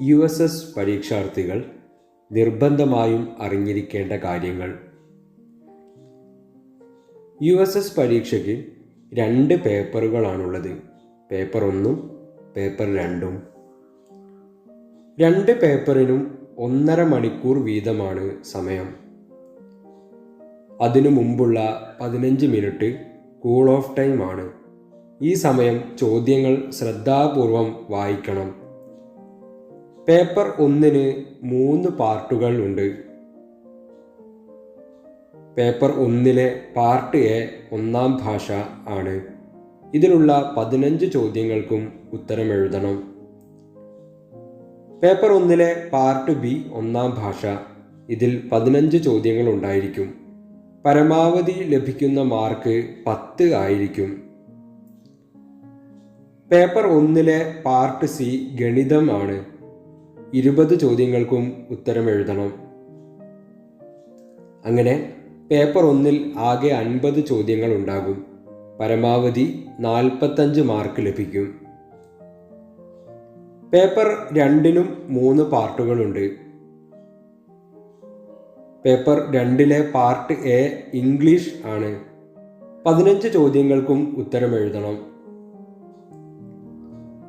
U S S പരീക്ഷാർത്ഥികൾ നിർബന്ധമായും അറിഞ്ഞിരിക്കേണ്ട കാര്യങ്ങൾ. യു എസ് എസ് പരീക്ഷയ്ക്ക് രണ്ട് പേപ്പറുകളാണുള്ളത്. പേപ്പർ ഒന്നും പേപ്പർ രണ്ടും. രണ്ട് പേപ്പറിനും ഒന്നര മണിക്കൂർ വീതമാണ് സമയം. അതിനു മുമ്പുള്ള പതിനഞ്ച് മിനിറ്റ് കൂൾ ഓഫ് ടൈം ആണ്. ഈ സമയം ചോദ്യങ്ങൾ ശ്രദ്ധാപൂർവം വായിക്കണം. പേപ്പർ ഒന്നിന് മൂന്ന് പാർട്ടുകൾ ഉണ്ട്. പേപ്പർ ഒന്നിലെ പാർട്ട് എ ഒന്നാം ഭാഷ ആണ്. ഇതിലുള്ള പതിനഞ്ച് ചോദ്യങ്ങൾക്കും ഉത്തരം എഴുതണം. പേപ്പർ ഒന്നിലെ പാർട്ട് ബി ഒന്നാം ഭാഷ ഇതിൽ പതിനഞ്ച് ചോദ്യങ്ങൾ ഉണ്ടായിരിക്കും. പരമാവധി ലഭിക്കുന്ന മാർക്ക് പത്ത് ആയിരിക്കും. പേപ്പർ ഒന്നിലെ പാർട്ട് സി ഗണിതമാണ് ഇരുപത് ചോദ്യങ്ങൾക്കും ഉത്തരം എഴുതണം. അങ്ങനെ പേപ്പർ ഒന്നിൽ ആകെ അൻപത് ചോദ്യങ്ങൾ ഉണ്ടാകും. പരമാവധി നാൽപ്പത്തഞ്ച് മാർക്ക് ലഭിക്കും. പേപ്പർ രണ്ടിനും മൂന്ന് പാർട്ടുകളുണ്ട്. പേപ്പർ രണ്ടിലെ പാർട്ട് എ ഇംഗ്ലീഷ് ആണ്. പതിനഞ്ച് ചോദ്യങ്ങൾക്കും ഉത്തരം എഴുതണം.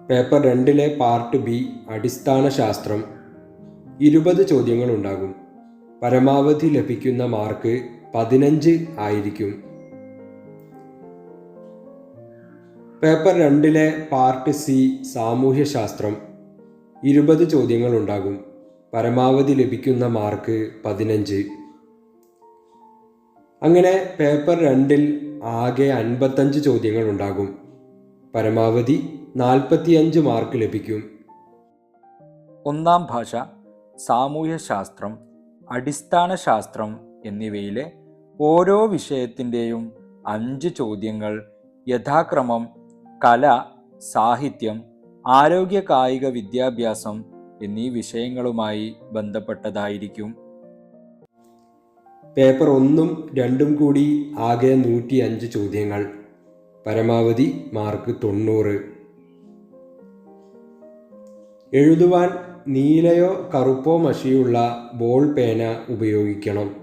പേപ്പർ രണ്ടിലെ പാർട്ട് ബി അടിസ്ഥാന ശാസ്ത്രം ഇരുപത് ചോദ്യങ്ങൾ ഉണ്ടാകും പരമാവധി ലഭിക്കുന്ന മാർക്ക് പതിനഞ്ച് ആയിരിക്കും. പേപ്പർ രണ്ടിലെ പാർട്ട് സി സാമൂഹ്യ ശാസ്ത്രം ഇരുപത് ചോദ്യങ്ങൾ ഉണ്ടാകും പരമാവധി ലഭിക്കുന്ന മാർക്ക് പതിനഞ്ച്. അങ്ങനെ പേപ്പർ രണ്ടിൽ ആകെ അൻപത്തഞ്ച് ചോദ്യങ്ങൾ ഉണ്ടാകും പരമാവധി നാൽപ്പത്തിയഞ്ച് മാർക്ക് ലഭിക്കും. ഒന്നാം ഭാഷ സാമൂഹ്യശാസ്ത്രം അടിസ്ഥാന ശാസ്ത്രം എന്നിവയിലെ ഓരോ വിഷയത്തിന്റെയും അഞ്ച് ചോദ്യങ്ങൾ യഥാക്രമം കല സാഹിത്യം ആരോഗ്യ കായിക വിദ്യാഭ്യാസം എന്നീ വിഷയങ്ങളുമായി ബന്ധപ്പെട്ടതായിരിക്കും. പേപ്പർ ഒന്നും രണ്ടും കൂടി ആകെ നൂറ്റി അഞ്ച് ചോദ്യങ്ങൾ. പരമാവധി മാർക്ക് തൊണ്ണൂറ്. എഴുതുവാൻ നീലയോ കറുപ്പോ മഷിയുള്ള ബോൾ പേന ഉപയോഗിക്കണം.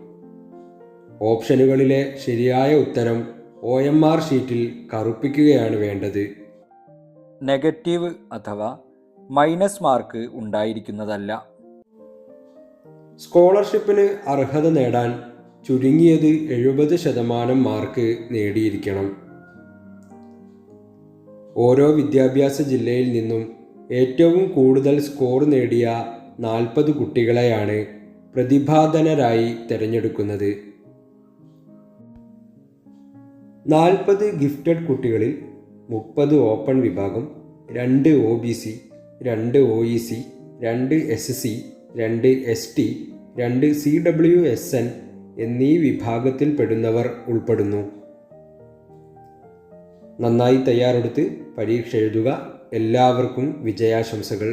ഓപ്ഷനുകളിലെ ശരിയായ ഉത്തരം ഒ എം ആർ ഷീറ്റിൽ കറുപ്പിക്കുകയാണ് വേണ്ടത്. നെഗറ്റീവ് അഥവാ മൈനസ് മാർക്ക് ഉണ്ടായിരിക്കുന്നതല്ല. സ്കോളർഷിപ്പിന് അർഹത നേടാൻ ചുരുങ്ങിയത് എഴുപത് ശതമാനം മാർക്ക് നേടിയിരിക്കണം. ഓരോ വിദ്യാഭ്യാസ ജില്ലയിൽ നിന്നും ഏറ്റവും കൂടുതൽ സ്കോർ നേടിയ നാൽപ്പത് കുട്ടികളെയാണ് പ്രതിഭാധനരായി തിരഞ്ഞെടുക്കുന്നത്. നാൽപ്പത് ഗിഫ്റ്റഡ് കുട്ടികളിൽ മുപ്പത് ഓപ്പൺ വിഭാഗം രണ്ട് ഒ ബി സി രണ്ട് ഒ ഇ സി രണ്ട് എസ് സി രണ്ട് എസ് ടി രണ്ട് സി ഡബ്ല്യു എസ് എൻ എന്നീ വിഭാഗത്തിൽപ്പെടുന്നവർ ഉൾപ്പെടുന്നു. നന്നായി തയ്യാറെടുത്ത് പരീക്ഷ എഴുതുക. എല്ലാവർക്കും വിജയാശംസകൾ.